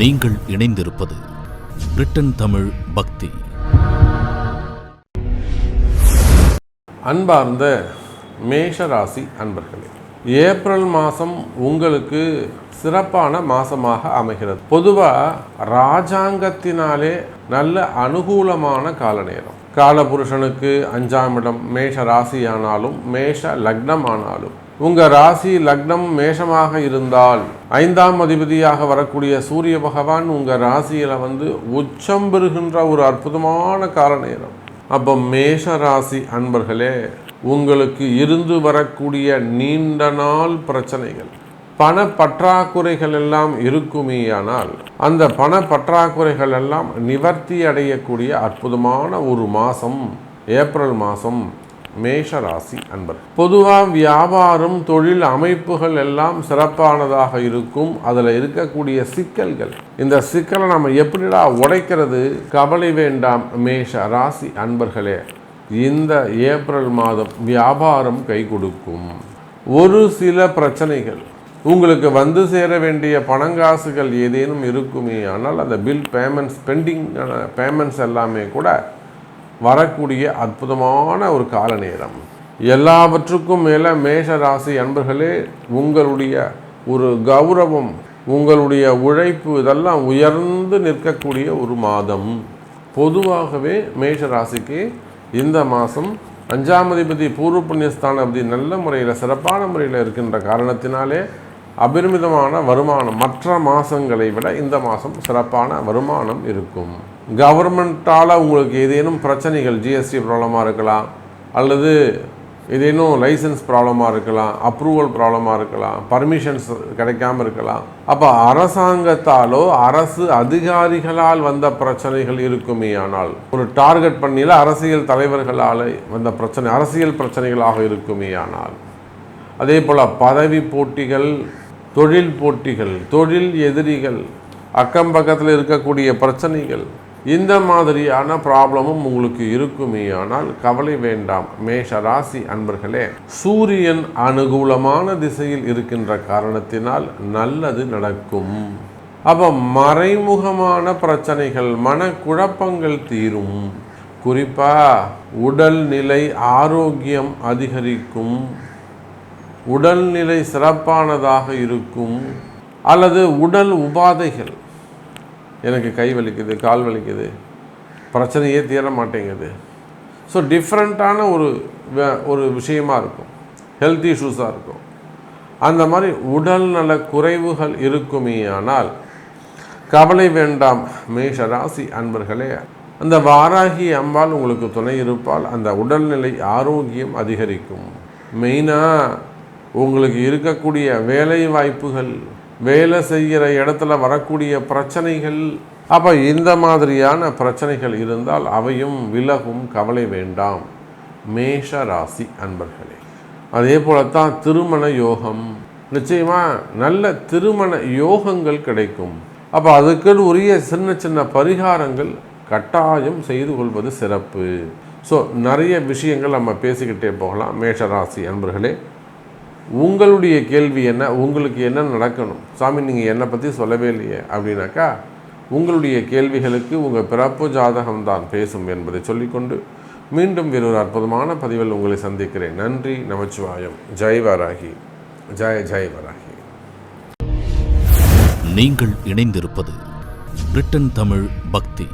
நீங்கள் இணைந்திருப்பது பிரிட்டன் தமிழ் பக்தி. அன்பார்ந்த மேஷ ராசி அன்பர்களே ஏப்ரல் மாதம் உங்களுக்கு சிறப்பான மாதமாக அமைகிறது. பொதுவாக ராஜாங்கத்தினாலே நல்ல அனுகூலமான கால நேரம். காலபுருஷனுக்கு அஞ்சாம் இடம் மேஷ ராசி ஆனாலும் மேஷ லக்னம் ஆனாலும் உங்கள் ராசி லக்னம் மேஷமாக இருந்தால் ஐந்தாம் அதிபதியாக வரக்கூடிய சூரிய பகவான் உங்கள் ராசியில் வந்து உச்சம் பெறுகின்ற ஒரு அற்புதமான கால நேரம் அப்போ மேஷ ராசி அன்பர்களே உங்களுக்கு இருந்து வரக்கூடிய நீண்ட நாள் பிரச்சனைகள். பண பற்றாக்குறைகள் எல்லாம் இருக்குமேயானால் அந்த பண பற்றாக்குறைகள் எல்லாம் நிவர்த்தி அடையக்கூடிய அற்புதமான ஒரு மாதம் ஏப்ரல் மாதம் மேஷ ராசி அன்பர். பொதுவாக வியாபாரம் தொழில் அமைப்புகள் எல்லாம் சிறப்பானதாக இருக்கும். அதில் இருக்கக்கூடிய சிக்கல்கள். இந்த சிக்கலை நம்ம எப்படிடா உடைக்கிறது? கவலை வேண்டாம் மேஷ ராசி அன்பர்களே. இந்த ஏப்ரல் மாதம் வியாபாரம் கை கொடுக்கும். ஒரு சில பிரச்சனைகள். உங்களுக்கு வந்து சேர வேண்டிய பணங்காசுகள் ஏதேனும் இருக்குமே. ஆனால் அந்த பில் பேமெண்ட்ஸ் பெண்டிங் பேமெண்ட்ஸ் எல்லாமே கூட வரக்கூடிய அற்புதமான ஒரு கால நேரம். எல்லாவற்றுக்கும் மேலே மேஷ ராசி அன்பர்களே உங்களுடைய ஒரு கௌரவம் உங்களுடைய உழைப்பு இதெல்லாம் உயர்ந்து நிற்கக்கூடிய ஒரு மாதம். பொதுவாகவே மேஷ ராசிக்கு இந்த மாதம் அஞ்சாம் அதிபதி பூர்வ புண்ணியஸ்தான அப்படி நல்ல முறையில் சிறப்பான முறையில் இருக்கின்ற காரணத்தினாலே அபரிமிதமான வருமானம் மற்ற மாதங்களை விட இந்த மாதம் சிறப்பான வருமானம் இருக்கும். கவர்மெண்ட்டால் உங்களுக்கு ஏதேனும் பிரச்சனைகள் ஜிஎஸ்டி ப்ராப்ளமாக இருக்கலாம் அல்லது ஏதேனும் லைசன்ஸ் ப்ராப்ளமாக இருக்கலாம் அப்ரூவல் ப்ராப்ளமாக இருக்கலாம் பர்மிஷன்ஸ் கிடைக்காம இருக்கலாம். அப்போ அரசாங்கத்தாலோ அரசு அதிகாரிகளால் வந்த பிரச்சனைகள் இருக்குமே ஆனால் ஒரு டார்கெட் பண்ணியில் அரசியல் தலைவர்களால் வந்த பிரச்சனை அரசியல் பிரச்சனைகளாக இருக்குமே ஆனால். அதே போல் பதவி போட்டிகள் தொழில் போட்டிகள் தொழில் எதிரிகள் அக்கம் பக்கத்தில் இருக்கக்கூடிய பிரச்சனைகள் இந்த மாதிரியான ப்ராப்ளமும் உங்களுக்கு இருக்குமே ஆனால் கவலை வேண்டாம். மேஷ ராசி அன்பர்களே சூரியன் அனுகூலமான திசையில் இருக்கின்ற காரணத்தினால் நல்லது நடக்கும். அப்போ மறைமுகமான பிரச்சனைகள் மனக்குழப்பங்கள் தீரும். குறிப்பாக உடல்நிலை ஆரோக்கியம் அதிகரிக்கும். உடல்நிலை சிறப்பானதாக இருக்கும். அல்லது உடல் உபாதைகள் எனக்கு கை வலிக்குது கால் வலிக்குது. பிரச்சனையே தீர மாட்டேங்குது. ஸோ டிஃப்ரெண்ட்டான ஒரு ஒரு விஷயமா இருக்கும். ஹெல்த் இஷ்யூஸாக இருக்கும். அந்த மாதிரி உடல் நல குறைவுகள் இருக்குமே ஆனால் கவலை வேண்டாம். மேஷ ராசி அன்பர்களே அந்த வாராகி அம்பாள் உங்களுக்கு துணை இருப்பால் அந்த உடல்நிலை ஆரோக்கியம் அதிகரிக்கும். மெயினாக உங்களுக்கு இருக்கக்கூடிய வேலை வாய்ப்புகள் வேலை செய்கிற இடத்துல வரக்கூடிய பிரச்சனைகள். அப்போ இந்த மாதிரியான பிரச்சனைகள் இருந்தால் அவையும் விலகும் கவலை வேண்டாம். மேஷ ராசி அன்பர்களே அதே போலத்தான் திருமண யோகம். நிச்சயமாக நல்ல திருமண யோகங்கள் கிடைக்கும். அப்போ அதுக்குன்னு உரிய சின்ன சின்ன பரிகாரங்கள் கட்டாயம் செய்து கொள்வது சிறப்பு. ஸோ நிறைய விஷயங்கள் நம்ம பேசிக்கிட்டே போகலாம். மேஷராசி அன்பர்களே உங்களுடைய கேள்வி என்ன? உங்களுக்கு என்ன நடக்கணும்? சாமி நீங்கள் என்னை பற்றி சொல்லவே இல்லையே அப்படின்னாக்கா உங்களுடைய கேள்விகளுக்கு உங்கள் பிறப்பு ஜாதகம் தான் பேசும் என்பதை சொல்லிக்கொண்டு மீண்டும் வேறொரு அற்புதமான பதிவில் உங்களை சந்திக்கிறேன். நன்றி நமச்சிவாயம். ஜெய் வராகி. ஜெய ஜெய் வராகி. நீங்கள் இணைந்திருப்பது பிரிட்டன் தமிழ் பக்தி.